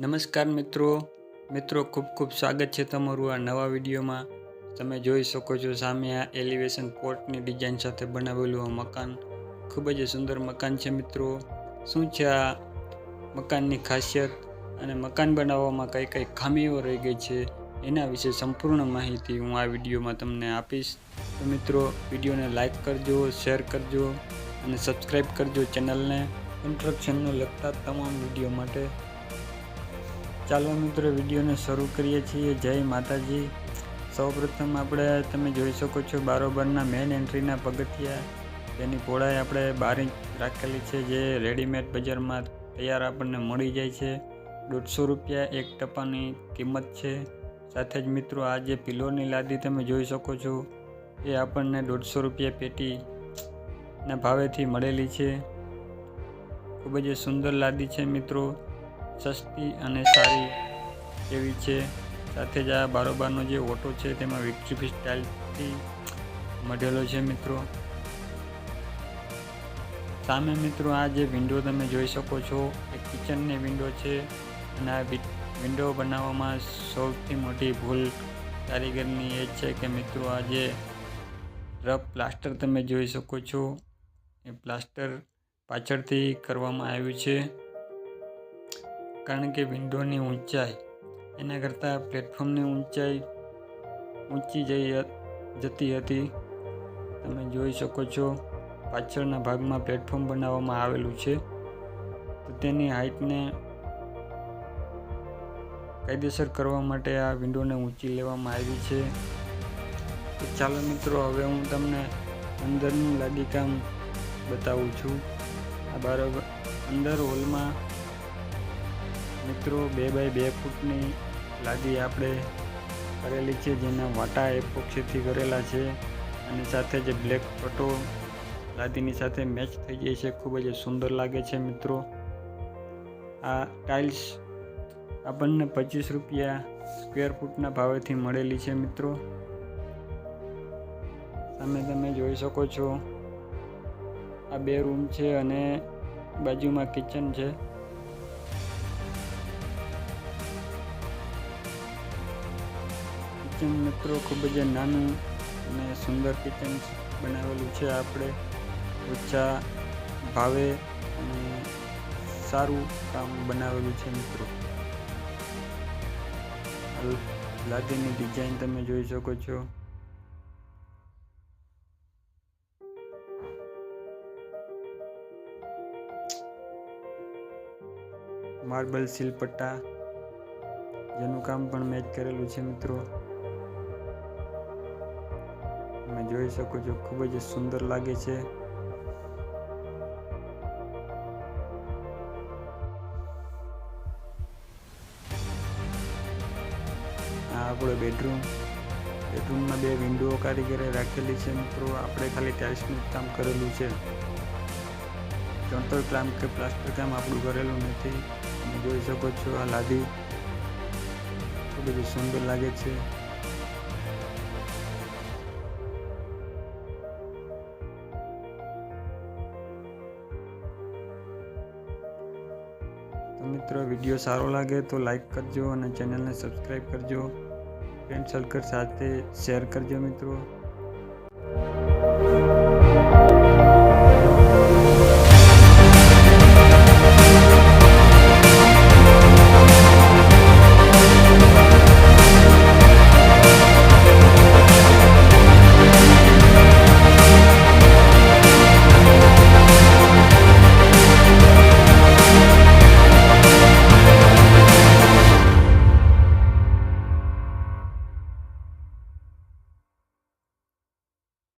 નમસ્કાર મિત્રો. મિત્રો, ખૂબ ખૂબ સ્વાગત છે તમારું આ નવા વિડીયોમાં. તમે જોઈ શકો છો સામે આ એલિવેશન પોર્ટની ડિઝાઇન સાથે બનાવેલું આ મકાન. ખૂબ જ સુંદર મકાન છે મિત્રો. શું છે આ મકાનની ખાસિયત? અને મકાન બનાવવામાં કઈ કઈ ખામીઓ રહી ગઈ છે? એના વિશે સંપૂર્ણ માહિતી હું આ વિડીયોમાં તમને આપીશ. તો મિત્રો, વિડીયોને લાઇક કરજો શેર કરજો અને સબસ્ક્રાઈબ કરજો ચેનલને. કન્સ્ટ્રક્શનને લગતા તમામ વીડિયો માટે ચાલો મિત્રો, વિડીયોને શરૂ કરીએ છીએ. જય માતાજી. સૌપ્રથમ આપણે તમે જોઈ શકો છો, બારોબારના મેઇન એન્ટ્રીના પગથિયા. તેની પહોળાઈ આપણે બાર ઇંચ રાખેલી છે, જે રેડીમેડ બજારમાં તૈયાર આપણને મળી જાય છે. દોઢસો રૂપિયા એક ટપાની કિંમત છે. સાથે જ મિત્રો, આ જે પિલોની લાદી તમે જોઈ શકો છો, એ આપણને દોઢસો રૂપિયા પેટીના ભાવેથી મળેલી છે. ખૂબ જ સુંદર લાદી છે મિત્રો. સસ્તી અને સારી એવી છે. સાથે જ આ બારોબારનો જે ઓટો છે તેમાં વિક્ટ્રીફી સ્ટાઇલથી મઢેલો છે મિત્રો. સામે મિત્રો આ જે વિન્ડો તમે જોઈ શકો છો, એ કિચનની વિન્ડો છે અને આ વિન્ડો બનાવવામાં સૌથી મોટી ભૂલ કારીગરની એ છે કે મિત્રો આ જે રફ પ્લાસ્ટર તમે જોઈ શકો છો, એ પ્લાસ્ટર પાછળથી કરવામાં આવ્યું છે. કારણ કે વિન્ડોની ઊંચાઈ, એના કરતાં પ્લેટફોર્મની ઊંચાઈ ઊંચી જઈ જતી હતી. તમે જોઈ શકો છો, પાછળના ભાગમાં પ્લેટફોર્મ બનાવવામાં આવેલું છે. તો તેની હાઇટને કાયદેસર કરવા માટે આ વિન્ડોને ઊંચી લેવામાં આવી છે. તો ચાલો મિત્રો, હવે હું તમને અંદરનું લાદીકામ બતાવું છું. આ બરાબર, અંદર હોલમાં મિત્રો, બે બાય બે ફૂટની લાદી આપણે કરેલી છે, જેના વાટા એપોક્સીથી કરેલા છે અને સાથે જે બ્લેક પટો લાદીની સાથે મેચ થઈ જાય છે. ખૂબ જ સુંદર લાગે છે મિત્રો. આ ટાઇલ્સ આપણને પચીસ રૂપિયા સ્ક્વેર ફૂટના ભાવેથી મળેલી છે મિત્રો. સામે તમે જોઈ શકો છો, આ બે રૂમ છે અને બાજુમાં કિચન છે. કિચન મિત્રો ખૂબ જ નાનું અને સુંદર કિચન બનાવેલું છે. આપણે ઓછા ભાવે અને સારું કામ બનાવેલું છે મિત્રો. લાદીની ડિઝાઇન તમે જોઈ શકો છો. માર્બલ, સિલપટ્ટા જેનું કામ પણ મેચ કરેલું છે મિત્રો. જોઈ શકો છો. ખૂબ જ સુંદર લાગે છે. આ આપણો બેડરૂમ. બેડરૂમમાં બે વિન્ડો કારીગરે રાખેલી છે મિત્રો. આપણે ખાલી ટાઇલ્સનું કામ કરેલું છે. ચણતર કામ કે પ્લાસ્ટર કામ આપણું કરેલું નથી. જોઈ શકો છો આ લાદી. ખૂબ જ સુંદર લાગે છે. તો મિત્રો, વીડિયો સારો લાગે તો લાઈક કરજો અને ચેનલને સબસ્ક્રાઈબ કરજો. ફ્રેન્ડ સર્કલ સાથે શેર કરજો મિત્રો.